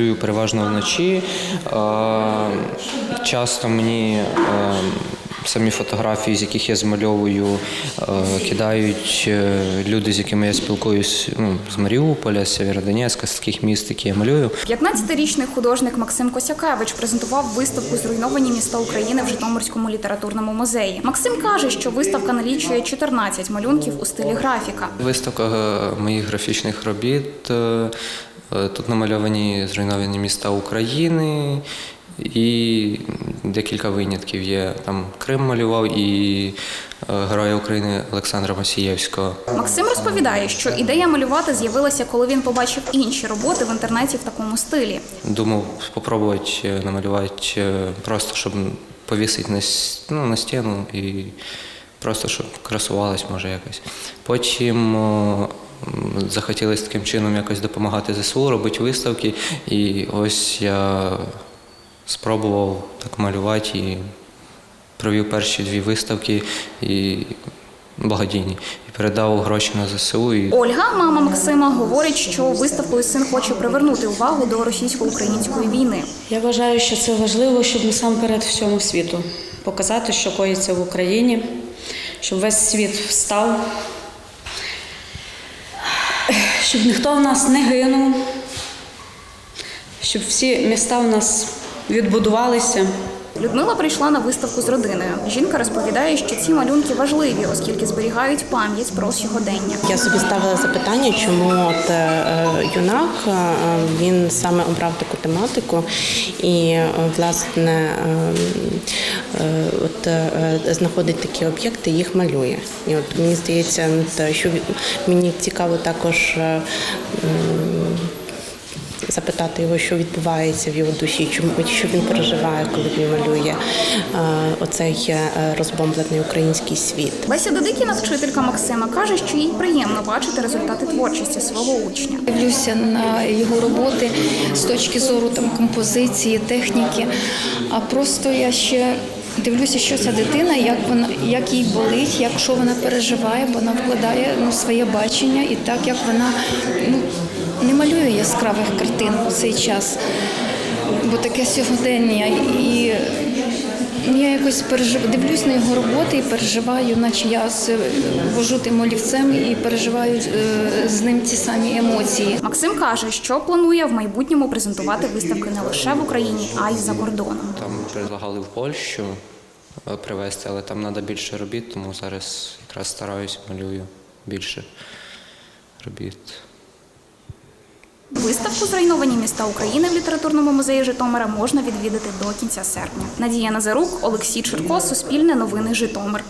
малюю переважно вночі. Е, Часто мені е, самі фотографії, з яких я змальовую, е, кидають люди, з якими я спілкуюсь ну, з Маріуполя, з Сєвєродонецька, з таких міст, які я малюю. 15-річний художник Максим Косякевич презентував виставку Зруйновані міста України в Житомирському літературному музеї. Максим каже, що виставка налічує 14 малюнків у стилі графіка. Виставка моїх графічних робіт. Е, Тут намальовані зруйновані міста України і декілька винятків є. Там Крим малював і е, Героя України Олександра Масієвського. Максим розповідає, що ідея малювати з'явилася, коли він побачив інші роботи в інтернеті в такому стилі. Думав спробувати е, намалювати просто, щоб повісити на, ну, на стіну і просто щоб красувалось, може якось. Потім захотілося таким чином якось допомагати ЗСУ, робити виставки. І ось я спробував так малювати і провів перші дві виставки і благодійні. І передав гроші на ЗСУ. І Ольга, мама Максима, говорить, що виставкою син хоче привернути увагу до російсько-української війни. Я вважаю, що це важливо, щоб насамперед всьому світу показати, що коїться в Україні, щоб весь світ встав, щоб ніхто в нас не гинув, щоб всі міста в нас відбудувалися. Людмила прийшла на виставку з родиною. Жінка розповідає, що ці малюнки важливі, оскільки зберігають пам'ять про сьогодення. Я собі ставила запитання, чому от е, юнак е, він саме обрав таку тематику, і е, власне е, е, от е, знаходить такі об'єкти, їх малює. І от мені здається, що мені цікаво також. Запитати його, що відбувається в його душі, чому що він переживає, коли він малює е, оцей е, розбомблений український світ. Леся Додикіна, вчителька Максима, каже, що їй приємно бачити результати творчості свого учня. Дивлюся на його роботи з точки зору там композиції, техніки. А просто я ще дивлюся, що ця дитина, як вона як їй болить, як що вона переживає, вона вкладає ну, своє бачення і так як вона ну, яскравих картин у цей час. Бо таке сьогодення і. Я якось пережив... дивлюсь на його роботи і переживаю, наче я з- вожу тим олівцем і переживаю е, з ним ті самі емоції. Максим каже, що планує в майбутньому презентувати виставки не лише в Україні, а й за кордоном. Там предлагали в Польщу е, привезти, але там треба більше робіт, тому зараз якраз стараюсь, малюю більше робіт. Виставку Зруйновані міста України в літературному музеї Житомира можна відвідати до кінця серпня. Надія Назарук, Олексій Черко, Суспільне новини Житомир.